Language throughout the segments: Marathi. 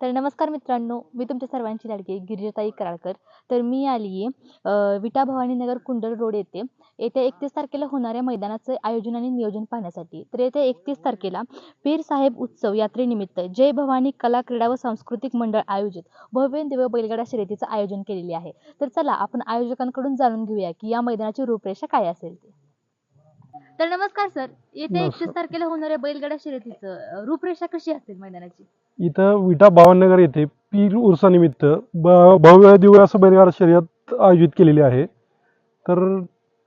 तर नमस्कार मित्रांनो मी तुमच्या सर्वांची लाडकी गिरिजाताई कराडकर तर मी आली आहे विटा भवानीनगर कुंडल रोड येथे. येत्या एकतीस तारखेला होणाऱ्या मैदानाचं आयोजन आणि नियोजन पाहण्यासाठी. तर येत्या एकतीस तारखेला पीर साहेब उत्सव यात्रेनिमित्त जय भवानी कला क्रीडा व सांस्कृतिक मंडळ आयोजित भव्य दिव्य बैलगाडा शर्यतीचं आयोजन केलेले आहे. तर चला आपण आयोजकांकडून जाणून घेऊया की या मैदानाची रूपरेषा काय असेल ते. तर नमस्कार सर. येत्या नमस्कार. एकतीस तारखेला होणाऱ्या बैलगाडा शर्यतीचं रूपरेषा कशी असेल मैदानाची? इथं विटा भावनगर येथे पीर उर्सानिमित्त ब- भव्य दिव्य असं बैलगाडा शर्यत आयोजित केलेली आहे. तर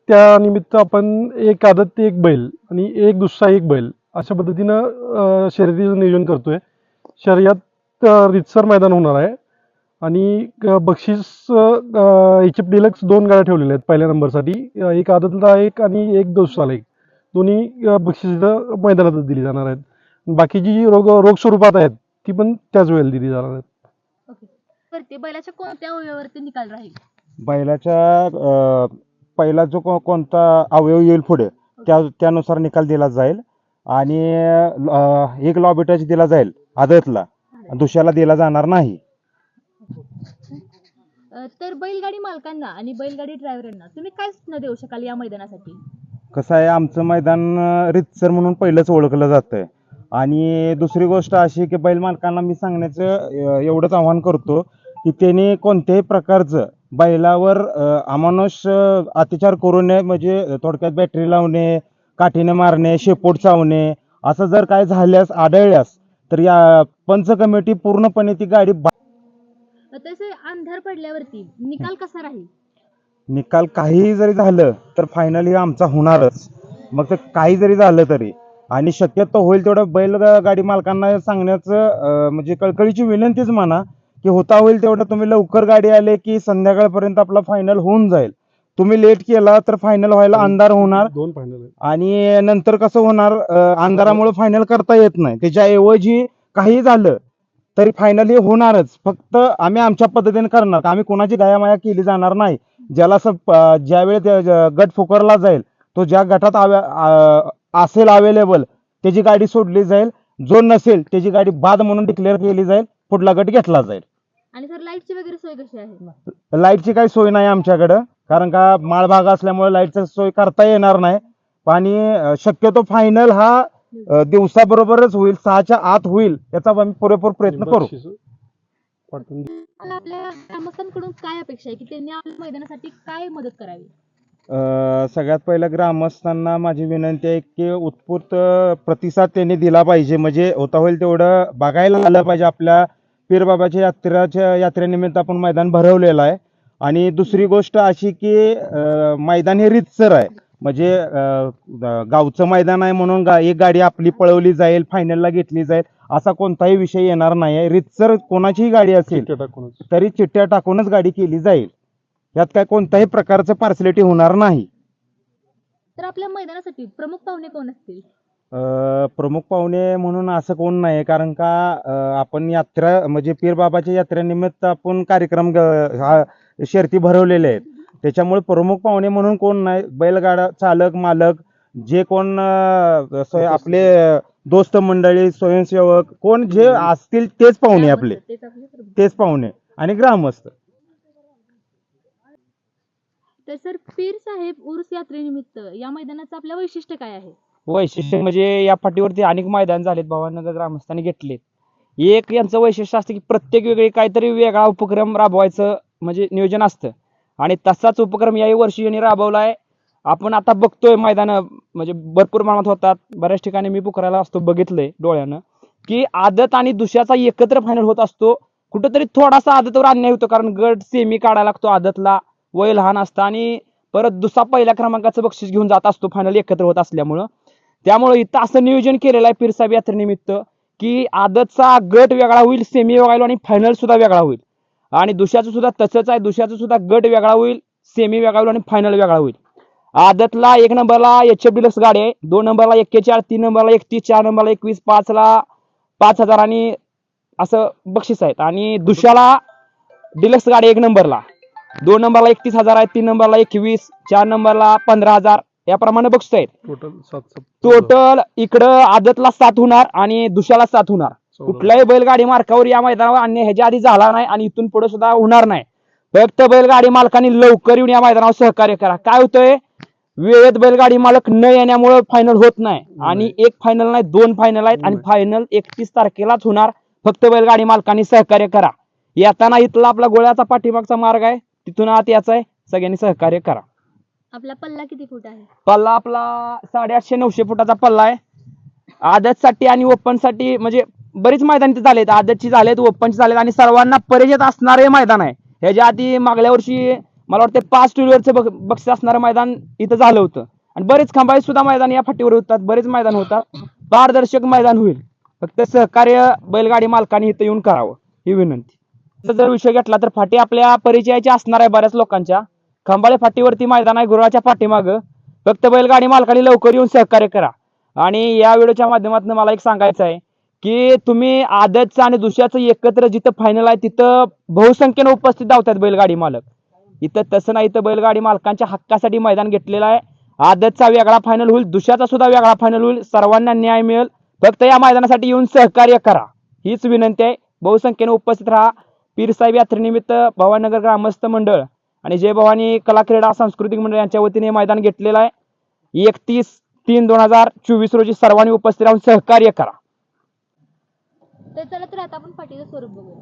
त्यानिमित्त आपण एक आदत एक बैल आणि एक दुसरा एक बैल अशा पद्धतीनं अं, शर्यतीचं नियोजन करतोय. शर्यत अं, रितसर मैदान होणार आहे. आणि बक्षीस एच एफ डिलक्स दोन गाड्या ठेवलेल्या आहेत पहिल्या नंबरसाठी. अं, एक आदतला एक आणि एक दुसराला एक. दोन्ही बक्षीस इथं मैदानातच दिली जाणार आहेत. बाकीची जी रोग रोग स्वरूपात आहेत ती पण त्याच वेळेला दिली जाणार आहेत. ओके. तर ते बैलाच्या कोणत्या अवयवावरती निकाल राहील? बैलाच्या अं, पहिला जो को- कोणता अवयव येईल पुढे त्या त्यानुसार निकाल दिला जाईल. आणि अं, एक लॉबी टच दिला जाईल आदतला. दुसऱ्याला दिला जाणार नाही. अ, तर बैलगाडी मालकांना आणि बैलगाडी ड्रायव्हरांना तुम्ही काय सूचना देऊ शकाल या मैदानासाठी? कसं आहे आमचं मैदान रितसर म्हणून पहिलंच ओळखलं जातं आणि दुसरी गोष्ट अशी की बैल मालकांना मी सांगण्याचं एवढंच आव्हान करतो की त्यांनी कोणत्याही प्रकारचं बैलावर अमानुष अतिचार अत्याचार करू नये म्हणजे थोडक्यात बॅटरी लावणे काठीने मारणे शेपोट चावणे असं जर काय झाल्यास आढळल्यास तर या पंच कमिटी पूर्णपणे ती गाडी तसे अंधार पडल्यावरती निकाल कसा राहील? निकाल काहीही जरी झालं तर फायनल हे आमचा होणारच. मग ते काही जरी झालं तरी. आणि शक्यतो होईल तेवढं बैल गाडी मालकांना सांगण्याचं म्हणजे कळकळीची विनंतीच म्हणा की होता होईल तेवढं तुम्ही लवकर गाडी आले की संध्याकाळपर्यंत आपला फायनल होऊन जाईल. तुम्ही लेट केला तर फायनल व्हायला अंधार होणार. दोन फायनल आणि नंतर कसं होणार? अंधारामुळे फायनल करता येत नाही. त्याच्याऐवजी काही झालं तरी फायनल हे होणारच. फक्त आम्ही आमच्या पद्धतीने करणार. आम्ही कोणाची गायामाया केली जाणार नाही. ज्याला असं ज्यावेळी गट फुकरला जाईल तो ज्या गटात असेल अवेलेबल त्याची गाडी सोडली जाईल. जो नसेल त्याची गाडी बाद म्हणून डिक्लेअर केली जाईल पुढला गट घेतला जाईल. आणि सर लाईटची वगैरे सोय कशी आहे? लाईटची काही सोय नाही आमच्याकडं कारण का माळ भाग असल्यामुळे लाईटची सोय करता येणार नाही. आणि शक्यतो फायनल हा दिवसाबरोबरच होईल सहाच्या आत होईल याचा आम्ही पुरेपूर प्रयत्न करू. आपल्या ग्रामस्थांकडून काय अपेक्षा आहे की त्यांनी आपल्या मैदानासाठी काय मदत करावी? अं, सगळ्यात पहिलं ग्रामस्थांना माझी विनंती आहे की उत्स्फूर्त प्रतिसाद त्यांनी दिला पाहिजे. म्हणजे होता होईल तेवढं बघायला आलं पाहिजे. आपल्या पीरबाबाच्या यात्रेच्या यात्रेनिमित्त आपण मैदान भरवलेलं आहे. आणि दुसरी गोष्ट अशी की अं, मैदान हे रितसर आहे. म्हणजे गावचं मैदान आहे म्हणून गा एक गाडी आपली पळवली जाईल फायनलला घेतली जाईल असा कोणताही विषय येणार नाही आहे रितसर कोणाचीही गाडी असेल तरी चिठ्ठ्या टाकूनच गाडी केली जाईल. यात काय कोणत्याही प्रकारचं पार्सलिटी होणार नाही. तर आपल्या मैदानासाठी प्रमुख पाहुणे कोण असतील? प्रमुख पाहुणे म्हणून असं कोण नाही कारण का आपण यात्रा म्हणजे पीर बाबाच्या यात्रेनिमित्त आपण कार्यक्रम हा शर्ती भरवलेले आहेत. त्याच्यामुळे प्रमुख पाहुणे म्हणून कोण नाही? बैलगाडा चालक मालक जे कोण अं, आपले दोस्त मंडळी स्वयंसेवक कोण जे असतील तेच पाहुणे आपले. तेच आपले प्रमुख. तेच पाहुणे आणि ग्रामस्थ. तर सर पीर साहेब उर्स यात्रेनिमित्त या मैदानाचं आपलं वैशिष्ट्य काय आहे? वैशिष्ट्य म्हणजे या फाटीवरती अनेक मैदान झालेत भावानगर ग्रामस्थांनी घेतलेत. एक यांचं वैशिष्ट्य असतं की प्रत्येक वेगळी काहीतरी वेगळा उपक्रम राबवायचं म्हणजे नियोजन असतं. आणि तसाच उपक्रम याही वर्षी यांनी राबवला आहे. आपण आता बघतोय मैदान म्हणजे भरपूर प्रमाणात होतात. बऱ्याच ठिकाणी मी पुकारायला असतो बघितलंय डोळ्यानं की आदत आणि दुसऱ्याचा एकत्र फायनल होत असतो. कुठंतरी थोडासा आदतवर अन्याय होतो कारण गट सेमी काढायला लागतो आदतला वय लहान असतं आणि परत दुसरा पहिल्या क्रमांकाचं बक्षीस घेऊन जात असतो फायनल एकत्र होत असल्यामुळं. त्यामुळे इथं असं नियोजन केलेलं आहे पीरसाहेब यात्रेनिमित्त की आदतचा गट वेगळा होईल सेमी वेगळा होईल आणि फायनल सुद्धा वेगळा होईल. आणि दुसऱ्याचं सुद्धा तसंच आहे. दुसऱ्याचं सुद्धा गट वेगळा होईल सेमी वेगळा होईल आणि फायनल वेगळा होईल. आदतला एक नंबरला एच एफ डिलक्स गाडी आहे. दोन नंबरला एक्केचाळ तीन नंबरला एकतीस चार नंबरला एकवीस पाचला पाच हजार आणि असं बक्षीस आहेत. आणि दुसऱ्याला डिलक्स गाडी एक नंबरला. दोन नंबरला एकतीस हजार आहे तीन नंबरला एकवीस चार नंबरला पंधरा हजार. याप्रमाणे बक्षीस आहेत. टोटल सात सात टोटल इकडं आदतला सात होणार आणि दुसऱ्याला सात होणार. कुठलाही बैलगाडी मार्कावर या मैदानावर आणणे ह्याच्या आधी झाला नाही आणि इथून पुढे सुद्धा होणार नाही. फक्त बैलगाडी मालकांनी लवकर येऊन या मैदानावर सहकार्य करा. काय होतंय? वेळेत बैलगाडी मालक न येण्यामुळे फायनल होत नाही. आणि एक फायनल नाही दोन फायनल आहेत आणि फायनल एकतीस तारखेलाच होणार. फक्त बैलगाडी मालकांनी सहकार्य करा. येताना इथला आपला गोळ्याचा पाठीमागचा मार्ग आहे. तिथून आत याचा आहे. सगळ्यांनी सहकार्य करा. आपला पल्ला किती फूट आहे? पल्ला आपला साडेआठशे नऊशे फुटाचा पल्ला आहे. आदतसाठी आणि ओपनसाठी म्हणजे बरीच मैदान इथे झालेत. आदतची झालेत ओपनची झालेत आणि सर्वांना परिचित असणारे मैदान आहे. ह्याच्या आधी मागल्या वर्षी मला वाटतं पाच टू व्हीलरचं बक्षीस असणारं मैदान इथं झालं होतं. आणि बरेच खंबाळी सुद्धा मैदान या फाटीवर होतात बरेच मैदान होतात. पारदर्शक मैदान होईल. फक्त सहकार्य बैलगाडी मालकाने इथं येऊन करावं ही विनंती. जर विषय घेतला तर फाटी आपल्या परिचयाची असणार आहे बऱ्याच लोकांच्या. खंबाळे फाटीवरती मैदान आहे गुरुवाच्या पाठीमागं. फक्त बैलगाडी मालकाने लवकर येऊन सहकार्य करा. आणि या व्हिडिओच्या माध्यमातून मला एक सांगायचं आहे की तुम्ही आदतचं आणि दुसऱ्याचं एकत्र जिथं फायनल आहे तिथं बहुसंख्येनं उपस्थित धावतात बैलगाडी मालक. इथं तसं नाही इथं बैलगाडी मालकांच्या हक्कासाठी मैदान घेतलेलं आहे. आदतचा वेगळा फायनल होईल दुसऱ्याचा सुद्धा वेगळा फायनल होईल. सर्वांना न्याय मिळेल. फक्त या मैदानासाठी येऊन सहकार्य करा. हीच विनंती आहे. बहुसंख्येने उपस्थित राहा. पीरसाहेब यात्रेनिमित्त भवानगर ग्रामस्थ मंडळ आणि जय भवानी कला क्रीडा सांस्कृतिक मंडळ यांच्या वतीने मैदान घेतलेलं आहे. एकतीस तीन दोन हजार चोवीस रोजी सर्वांनी उपस्थित राहून सहकार्य करा. तर चला तर आता आपण पाटीचं स्वरूप बघूया.